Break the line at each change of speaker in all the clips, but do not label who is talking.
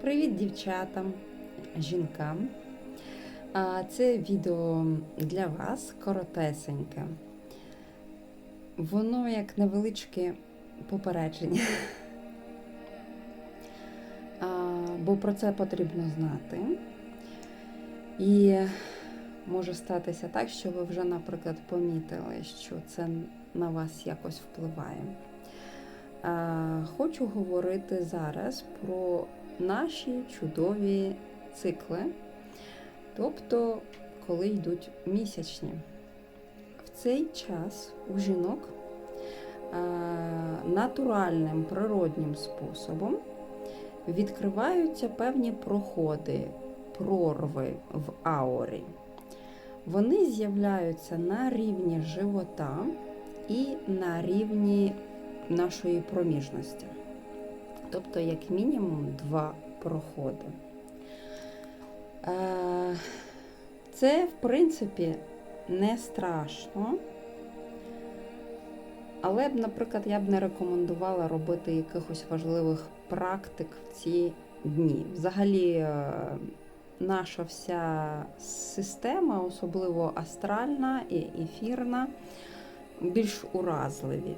Привіт дівчатам, жінкам. Це відео для вас коротесеньке. Воно як невеличке попередження. Бо про це потрібно знати. І може статися так, що ви вже, наприклад, помітили, що це на вас якось впливає. Хочу говорити зараз про наші чудові цикли, тобто, коли йдуть місячні. В цей час у жінок натуральним природнім способом відкриваються певні проходи, прорви в аурі. Вони з'являються на рівні живота і на рівні нашої проміжності. Тобто, як мінімум, два проходи. Е, Це, в принципі, не страшно. Але б, наприклад, я б не рекомендувала робити якихось важливих практик в ці дні. Взагалі, е, наша вся система, особливо астральна і ефірна, більш уразливі.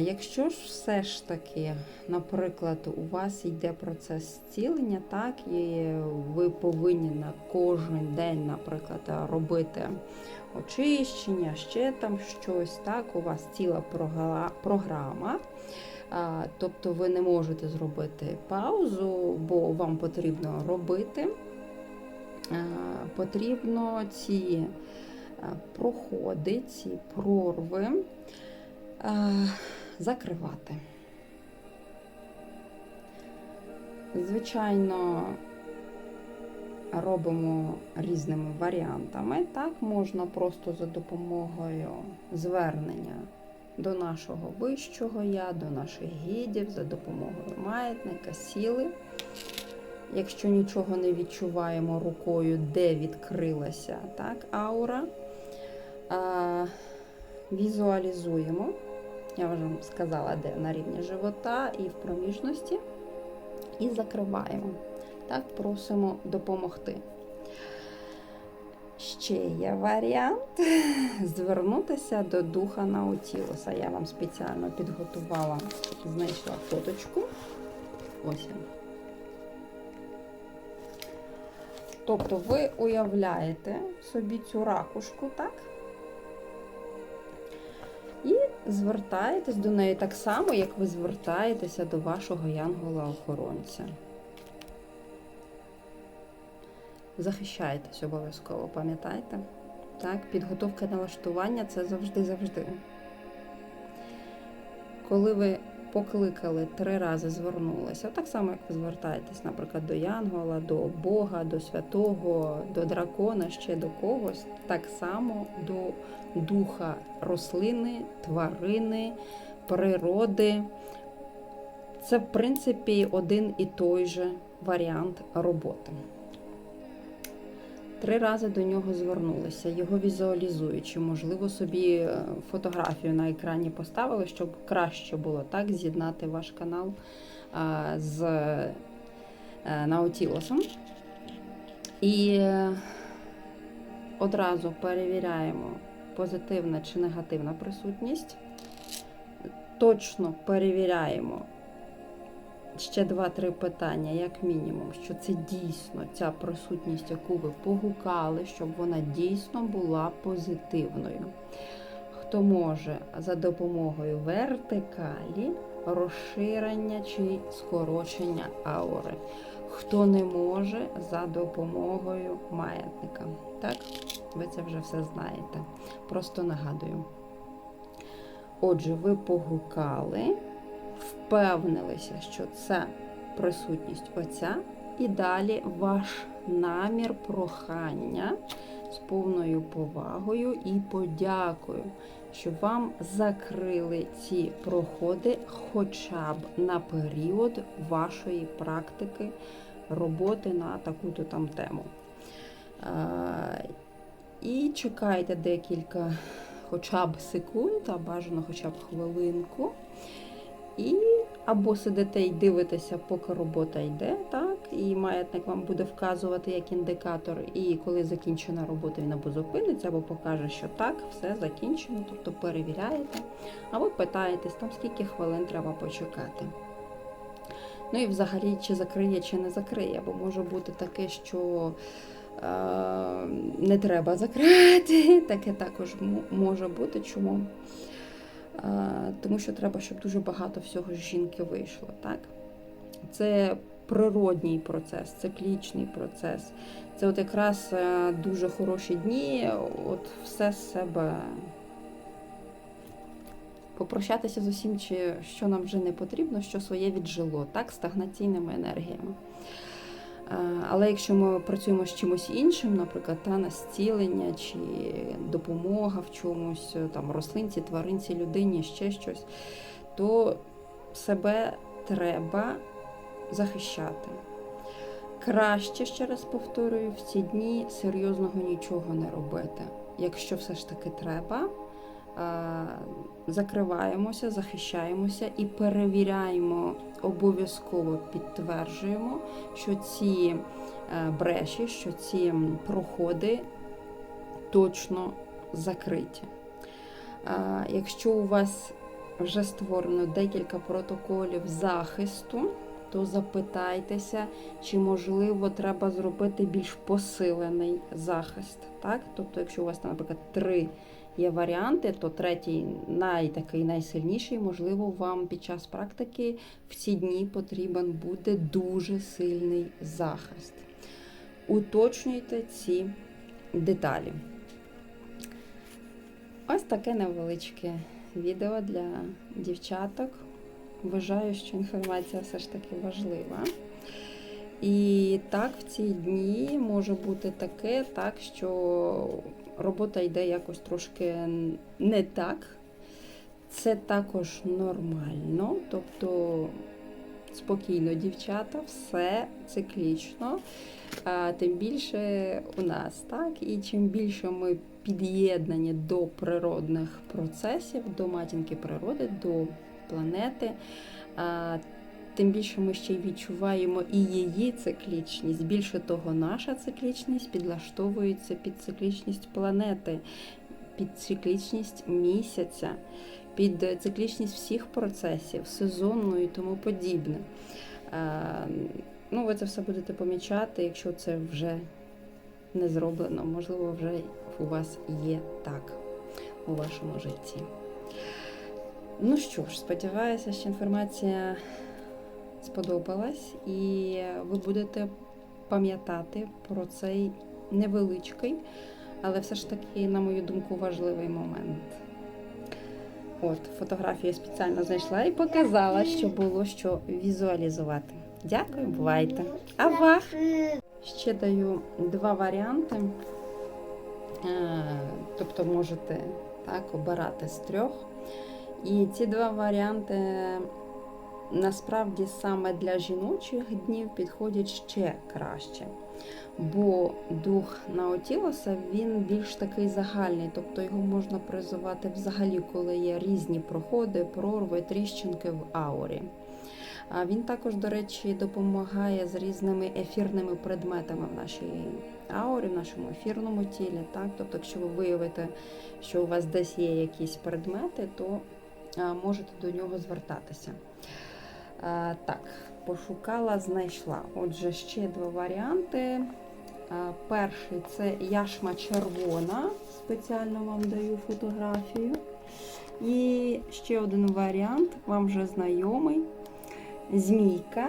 Якщо ж все ж таки, наприклад, у вас йде процес зцілення, так, і ви повинні на кожен день, наприклад, робити очищення, ще там щось, так, у вас ціла програма. Тобто ви не можете зробити паузу, бо вам потрібно робити. Потрібно ці проходи, ці прорви закривати. Звичайно, робимо різними варіантами. Так, можна просто за допомогою звернення до нашого вищого я, до наших гідів, за допомогою маятника, сіли. Якщо нічого не відчуваємо рукою, де відкрилася так, аура, а, візуалізуємо. Я вже вам сказала, де на рівні живота і в проміжності. І закриваємо. Так, просимо допомогти. Ще є варіант звернутися до духа Наутілуса. Я вам спеціально підготувала, знайшла фоточку. Ось. Тобто ви уявляєте собі цю ракушку, так? Звертаєтесь до неї так само, як ви звертаєтеся до вашого янгола-охоронця. Захищайтесь обов'язково, пам'ятайте? Так, підготовка налаштування це завжди-завжди. Коли ви покликали три рази звернулися, так само, як ви звертаєтесь, наприклад, до Янгола, до Бога, до святого, до дракона, ще до когось, так само до духа рослини, тварини, природи. Це, в принципі, один і той же варіант роботи. Три рази до нього звернулися, його візуалізуючи, можливо, собі е, фотографію на екрані поставили, щоб краще було так з'єднати ваш канал а, з е, Наутілосом. І е, одразу перевіряємо, позитивна чи негативна присутність. Точно перевіряємо ще два-три питання, як мінімум, що це дійсно ця присутність, яку ви погукали, щоб вона дійсно була позитивною. Хто може за допомогою вертикалі, розширення чи скорочення аури. Хто не може за допомогою маятника. Так, ви це вже все знаєте. Просто нагадую. Отже, ви погукали впевнилися, що це присутність Отця, і далі ваш намір прохання з повною повагою і подякою, що вам закрили ці проходи хоча б на період вашої практики роботи на таку-то там тему. І чекайте декілька хоча б секунд, а бажано хоча б хвилинку. І або сидите і дивитеся, поки робота йде, так, і маятник вам буде вказувати як індикатор, і коли закінчена робота, він або зупиниться, або покаже, що так, все закінчено, тобто перевіряєте, або питаєтесь, там скільки хвилин треба почекати. Ну і взагалі, чи закриє, чи не закриє, бо може бути таке, що е, не треба закривати, таке також може бути. Чому? Е, тому що треба, щоб дуже багато всього з жінки вийшло. Так? Це природній процес, циклічний процес. Це от якраз е, дуже хороші дні, от все з себе попрощатися з усім, чи що нам вже не потрібно, що своє віджило, так, стагнаційними енергіями. Е, Але якщо ми працюємо з чимось іншим, наприклад, та на зцілення чи допомога в чомусь, там рослинці, тваринці, людині, ще щось, то себе треба захищати. Краще, ще раз повторюю, в ці дні серйозного нічого не робити. Якщо все ж таки треба, е, закриваємося, захищаємося і перевіряємо, обов'язково підтверджуємо, що ці е, бреші, що ці проходи точно закриті. Е, Якщо у вас вже створено декілька протоколів захисту, то запитайтеся, чи можливо треба зробити більш посилений захист. Так? Тобто, якщо у вас, наприклад, три є варіанти, то третій, найтакий найсильніший, можливо, вам під час практики в ці дні потрібен буде дуже сильний захист. Уточнюйте ці деталі. Ось таке невеличке відео для дівчаток. Вважаю, що інформація все ж таки важлива. І так, в ці дні може бути таке, так, що робота йде якось трошки не так. Це також нормально. Тобто спокійно, дівчата, все циклічно. А тим більше у нас, так? І чим більше ми під'єднані до природних процесів, до матінки природи, до планети, а, тим більше ми ще й відчуваємо і її циклічність. Більше того, наша циклічність підлаштовується під циклічність планети, під циклічність місяця, під циклічність всіх процесів, сезонну і тому подібне. А, Ну, ви це все будете помічати, якщо це вже не зроблено. Можливо, вже у вас є так у вашому житті. Ну що ж, сподіваюся, що інформація сподобалась, і ви будете пам'ятати про цей невеличкий, але все ж таки, на мою думку, важливий момент. От, фотографію спеціально знайшла і показала, що було що візуалізувати. Дякую, бувайте. А вах! Ще даю два варіанти. Е, Тобто можете так, обирати з трьох. І ці два варіанти насправді саме для жіночих днів підходять ще краще. Бо дух Наотілоса він більш такий загальний, тобто його можна призивати взагалі, коли є різні проходи, прорви, тріщинки в аурі. А він також, до речі, допомагає з різними ефірними предметами в нашій аурі, в нашому ефірному тілі. Так? Тобто, якщо ви виявите, що у вас десь є якісь предмети, то можете до нього звертатися. А, так, пошукала, знайшла. Отже, ще два варіанти. А, перший це яшма червона. Спеціально вам даю фотографію. І ще один варіант, вам вже знайомий. Змійка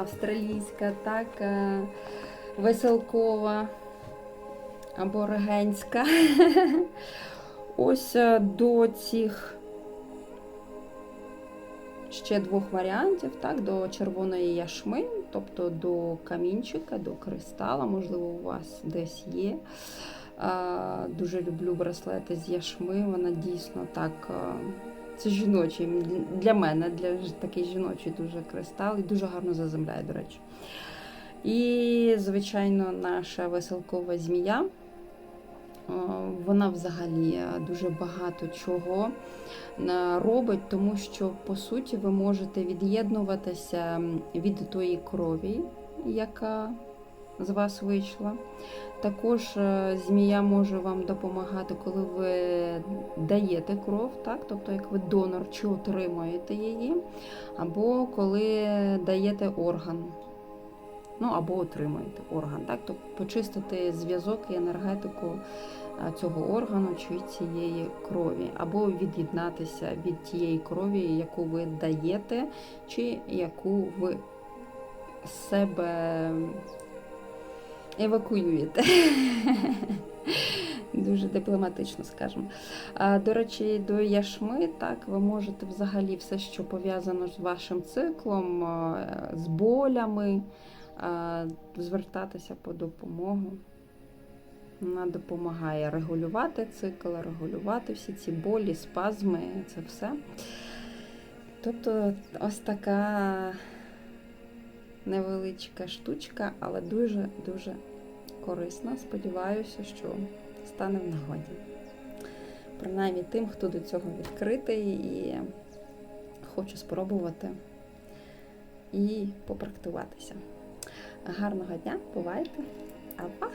австралійська, так, веселкова або регенська. Ось до цих ще двох варіантів, так, до червоної яшми, тобто до камінчика, до кристала, можливо, у вас десь є. Дуже люблю браслети з яшми, вона дійсно так. Це жіночий для мене, для такий жіночий дуже кристал і дуже гарно заземляє, до речі. І, звичайно, наша веселкова змія. Вона взагалі е, дуже багато чого е, робить, тому що по суті ви можете від'єднуватися від тої крові, яка з вас вийшла. Також е, змія може вам допомагати, коли ви даєте кров, так? тобто як ви донор чи отримуєте її, або коли даєте орган. Ну, або отримуєте орган, так? Тобто почистити зв'язок і енергетику цього органу чи цієї крові, або від'єднатися від тієї крові, яку ви даєте, чи яку ви себе евакуюєте. Дуже дипломатично скажемо. А, До речі, до яшми, так, ви можете взагалі все, що пов'язано з вашим циклом, з болями, звертатися по допомогу. Вона допомагає регулювати цикл, регулювати всі ці болі, спазми, це все. Тобто ось така невеличка штучка, але дуже-дуже корисна. Сподіваюся, що стане в нагоді. Принаймні тим, хто до цього відкритий і хоче спробувати і попрактикуватися. Гарного дня, бувайте! Авах!